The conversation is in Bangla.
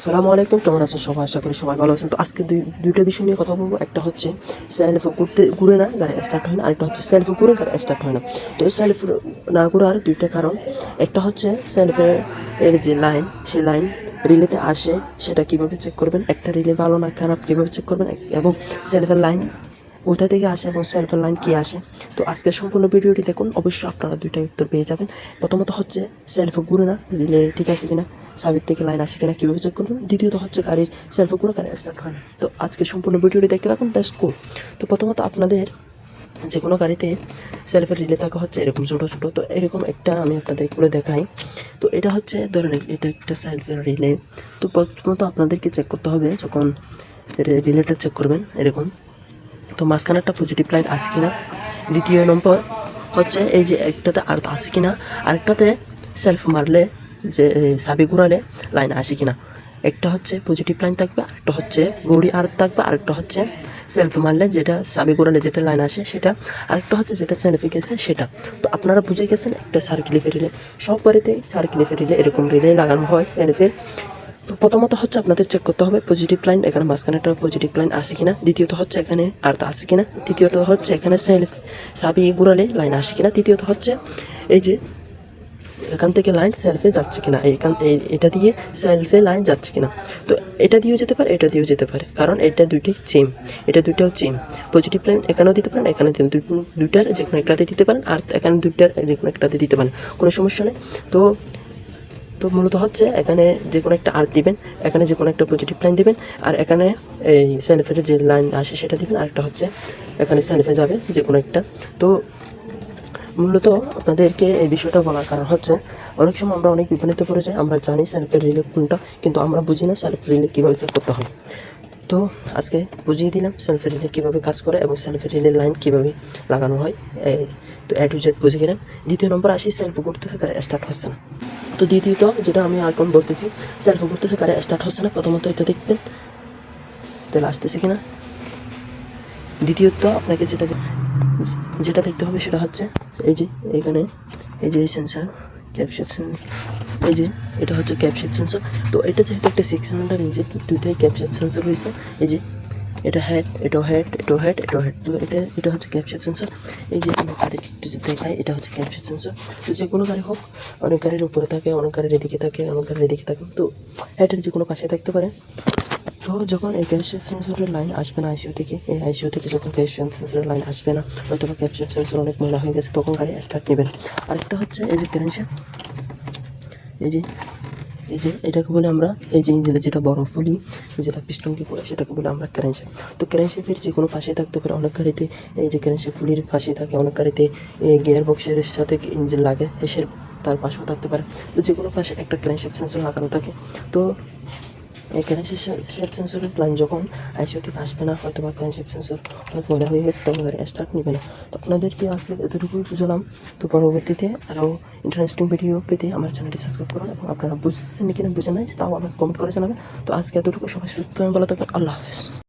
আসসালামু আলাইকুম, কেমন আছেন সবাই? আশা করি সবাই ভালো আছেন। তো আজকে দুই, দুইটা বিষয় নিয়ে কথা বলব। একটা হচ্ছে সেলফ করতে ঘুরে না, গাড়ি স্টার্ট হয় না, আরেকটা হচ্ছে সেলফ ঘুরে গাড়ি স্টার্ট হয় না। তো সেলফ না ঘুরার দুইটা কারণ, একটা হচ্ছে সেলফের এর যে লাইন সে লাইন রিলেতে আসে, সেটা কীভাবে চেক করবেন? একটা রিলে ভালো না, খারাপ কীভাবে চেক করবেন? এবং সেলফের লাইন কোথা থেকে আসে এবং সেলফের লাইন কী আসে? তো আজকে সম্পূর্ণ ভিডিওটি দেখুন, অবশ্যই আপনারা দুইটাই উত্তর পেয়ে যাবেন। প্রথমত হচ্ছে সেলফ ঘুরে না রিলে ঠিক আছে কিনা সাবির থেকে লাইন আসে কিনা, কীভাবে চেক করবেন? দ্বিতীয়ত হচ্ছে গাড়ির সেলফ ঘুরে গাড়ি স্টার্ট হয় না। তো আজকে সম্পূর্ণ ভিডিওটি দেখতে থাকুন টেস্ট কো তো প্রথমত আপনাদের যে কোনো গাড়িতে সেলফের রিলে থাকা হচ্ছে এরকম ছোটো ছোটো। তো এরকম একটা আমি আপনাদের করে দেখাই। তো এটা হচ্ছে, ধরেন এটা একটা সেলফের রিলে তো প্রথমত আপনাদেরকে চেক করতে হবে যখন রিলেটা চেক করবেন, এরকম। তো মাঝখানে একটা পজিটিভ লাইন আছে কিনা? দ্বিতীয় নম্বর হচ্ছে এই যে একটাতে আর আছে কিনা? আরেকটাতে সেলফ মারলে যে সাবি ঘুরালে লাইন আসে কিনা? একটা হচ্ছে পজিটিভ লাইন থাকবে, আরেকটা হচ্ছে বডি আর থাকবে, আরেকটা হচ্ছে সেলফ মারলে যেটা সাবি ঘুরালে যেটা লাইন আসে সেটা, আরেকটা হচ্ছে যেটা সেলফি গেছে সেটা। তো আপনারা বুঝে গেছেন, একটা সার্কিলে ফেরিলে, সব বাড়িতে সার্কিলে ফেরিলে এরকম রিলে লাগানো হয় সেলফের প্রথমত হচ্ছে আপনাদের চেক করতে হবে পজিটিভ লাইন এখানে মাঝখানে একটা পজিটিভ লাইন আছে কিনা। দ্বিতীয়ত হচ্ছে এখানে আর আছে কিনা। তৃতীয়ত হচ্ছে এখানে সেলফ সাবি ঘুরালে লাইন আসে কিনা। তৃতীয়ত হচ্ছে এই যে এখান থেকে লাইন সেলফে যাচ্ছে কিনা। এইখান, এই- এটা দিয়ে সেলফে লাইন যাচ্ছে কিনা। তো এটা দিয়েও যেতে পারে, এটা দিয়েও যেতে পারে। কারণ এটা দুইটাই সেম এটা দুইটাও সেম পজিটিভ লাইন এখানেও দিতে পারেন, এখানে দুইটার যে কোনো একটাতে দিতে পারেন, আর এখানে দুইটার যে কোনো একটাতে দিতে পারেন। কোনো সমস্যা নেই। তো তো মূলত হচ্ছে এখানে যে কোনো একটা আর্ট দিবেন, এখানে যে কোনো একটা পজিটিভ লাইন দিবেন, আর এখানে এই সেলফের যে লাইন আসে সেটা দিবেন, আর একটা হচ্ছে এখানে সেলফে যাবে যে কোনো একটা। তো মূলত আপনাদেরকে এই বিষয়টা বলার কারণ হচ্ছে, অনেক সময় আমরা অনেক বিপণীতে পড়েছি আমরা জানি সেলফের রিলে কোনটা, কিন্তু আমরা বুঝি না সেলফ রিলে কীভাবে চেক করতে হয়। তো আজকে বুঝিয়ে দিলাম সেলফের রিলে কীভাবে কাজ করে এবং সেলফের রিলের লাইন কীভাবে লাগানো হয়, এই তো এ টু জেড বুঝে গেলেন দ্বিতীয় নম্বর আসি সেলফ করতেছে কারে স্টার্ট হচ্ছে না। তো দ্বিতীয়ত যেটা আমি এখন বলতেছি সেলফ করতেছে কারে স্টার্ট হচ্ছে না, প্রথমত এটা দেখবেন। তাহলে আসতেছে কিনা? দ্বিতীয়ত আপনাকে যেটা যেটা দেখতে হবে সেটা হচ্ছে, এই যে এখানে, এই যে সেন্সার ক্যাপশেপ এই যে, এটা হচ্ছে ক্যাপশেপ সেন্সর তো এটা যেহেতু একটা সিক্স হান্ড্রেড ইঞ্চি দুইটাই ক্যাপশেপ সেন্সর রয়েছে। এই যে, এটা হেড এটাও হেড এটাও হেড এটাও হেড তো এটা এটা হচ্ছে ক্যাপশেপ সেন্সর এই যে, আমি তাদেরকে একটু দেখাই, এটা হচ্ছে ক্যাপশেপ সেন্সর তো যে কোনো গাড়ি হোক, অনেক গাড়ির উপরে থাকে, অনেক গাড়ির এদিকে থাকে, অনেক গাড়ির এদিকে থাকে। তো হেডের যে কোনো পাশে থাকতে পারে। তো যখন এই ক্যাপশেপ সেন্সরের লাইন আসবে না আইসিইউ থেকে, এই আইসিইউ থেকে যখন ক্যাপশেপ সেন্সরের লাইন আসবে না হয়তো বা ক্যাপশেপ সেন্সর অনেক ময়লা হয়ে গেছে, তখন গাড়ি স্টার্ট নেবে না। আরেকটা হচ্ছে এই যে ক্যারেন্সের এই যে এই যে, এটাকে বলে আমরা এই যে ইঞ্জিনের যেটা বড় ফুলি যেটা পিস্টনকে বলে, সেটাকে বলে আমরা ক্যারেন্সেপ তো ক্যারেন্সেপের যে কোনো পাশে থাকতে পারে। অনেক গাড়িতে এই যে ক্যারেন্সেপ ফুলির পাশে থাকে। অনেক গাড়িতে এই গিয়ার বক্সের সাথে ইঞ্জিন লাগে সে তার পাশেও থাকতে পারে। তো যে কোনো পাশে একটা ক্যারেন্সেপ সেন্সর লাগানো থাকে। তো এই শেপ সেন্সরের প্ল্যান যখন আইসিওতে আসবে না, হয়তো বা ক্যারেন্সেপ সেন্সর অনেক হয়ে গেছে, তখন গাড়ি স্টার্ট নেবে না। তো আপনাদেরকে আজকে এতটুকুই বুঝলাম। তো পরবর্তীতে আরও ইন্টারেস্টিং ভিডিও পেতে আমার চ্যানেলটি সাবস্ক্রাইব করুন এবং আপনারা বুঝছেন কিনা বুঝে নাই, তাও আমাকে কমেন্ট করে জানাবেন। তো আজকে এতটুকু। সবাই সুস্থ ভালো থাকবেন। আল্লাহ হাফেজ।